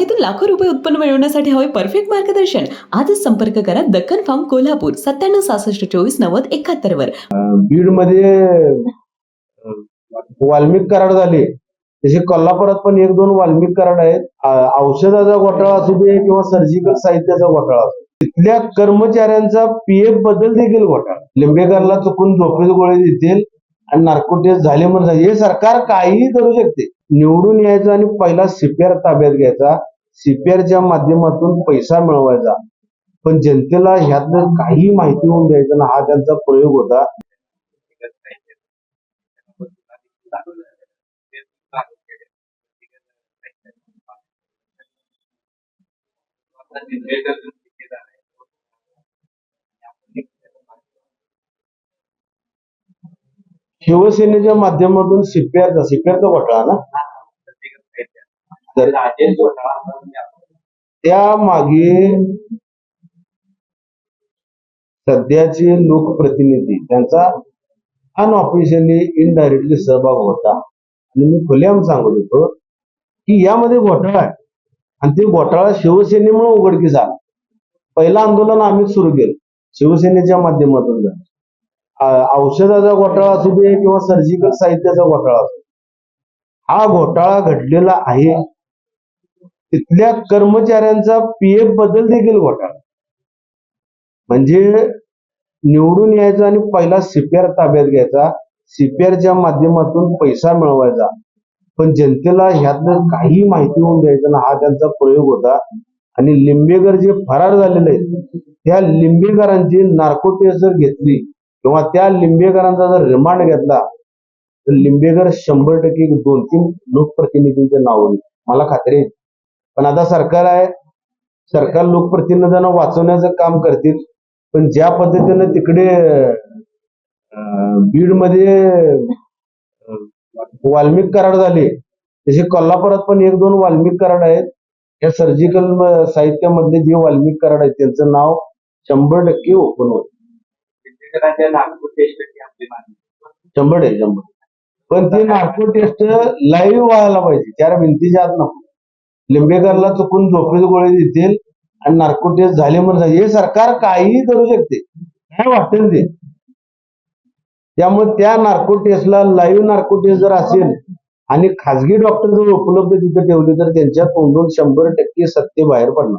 बागेतून लाखो रुपये उत्पन्न मिळवण्यासाठी हवे परफेक्ट मार्गदर्शन. आजच संपर्क करा दक्कन फार्म कोल्हापूर सत्त्याण्णव सहासष्ट चोवीस नव्वद एकाहत्तर वर. बीडमध्ये वाल्मिक कराड झाले. तसे कोल्हापुरात पण एक दोन वाल्मिक कराड आहेत. औषधाचा घोटाळा असू दे किंवा सर्जिकल साहित्याचा घोटाळा असू तिथल्या कर्मचाऱ्यांचा पीएफबद्दल देखील घोटाळा. लिंबेकरला चुकून झोपेत गोळे देतील आणि नार्कोटेस्ट झाले म्हणून हे सरकार काहीही करू शकते. निवडून यायचा आणि पहिला सीपीआर ताब्यात घ्यायचा. सीपीआरच्या माध्यमातून पैसा मिळवायचा. पण जनतेला ह्यातनं काही माहिती होऊन द्यायचं ना हा त्यांचा प्रयोग होता. शिवसेनेच्या माध्यमातून सीपीआरचा सीपीआरचा घोटाळा ना? तर त्या मागे सध्याचे लोकप्रतिनिधी त्यांचा अनऑफिशियली इनडायरेक्टली सहभाग होता. आणि मी खुल्याम सांगत होतो की यामध्ये घोटाळा आहे. आणि ते घोटाळा शिवसेनेमुळे उघडकीस आला. पहिलं आंदोलन आम्ही सुरू केलं. शिवसेनेच्या माध्यमातून झालं. औषधाचा घोटाळा असू दे किंवा सर्जिकल साहित्याचा घोटाळा असू दे. हा घोटाळा घडलेला आहे. तिथल्या कर्मचाऱ्यांचा पीएफबद्दल देखील घोटाळा म्हणजे निवडून यायचा आणि पहिला सीपीआर ताब्यात घ्यायचा सीपीआरच्या माध्यमातून पैसा मिळवायचा. पण जनतेला ह्यातनं काही माहिती होऊन द्यायचं ना हा त्यांचा प्रयोग होता. आणि लिंबेकर जे फरार झालेले आहेत त्या लिंबेकरांची नार्को जर घेतली किंवा त्या लिंबेकरांचा जर रिमांड घेतला तर लिंबेकर शंभर टक्के दोन तीन लोकप्रतिनिधींचे नाव होईल. मला खात्री आहे. पण आता सरकार आहे. सरकार लोकप्रतिनिधींना वाचवण्याचं काम करतील. पण ज्या पद्धतीनं तिकडे बीडमध्ये वाल्मिक कराड झाले तसे कोल्हापुरात पण एक दोन वाल्मिक कराड आहेत. या सर्जिकल साहित्यामधले जे वाल्मिक कराड आहेत त्यांचं नाव शंभर टक्के ओपन होत शंभर आहे शंभर. पण ते नागपूर टेस्ट लाईव्ह व्हायला पाहिजे. चार भिंतीच्या आत नको. लिंबेकरला चुकून झोपेत गोळे देतील आणि नार्को झाले म्हणून हे सरकार काहीही करू शकते. काय वाटेल ते? त्यामुळे त्या नार्को लाईव्ह नार्को जर असेल आणि खाजगी डॉक्टर जर उपलब्ध तिथे ठेवले तर त्यांच्या तोंडून शंभर टक्के सत्य बाहेर पडणार.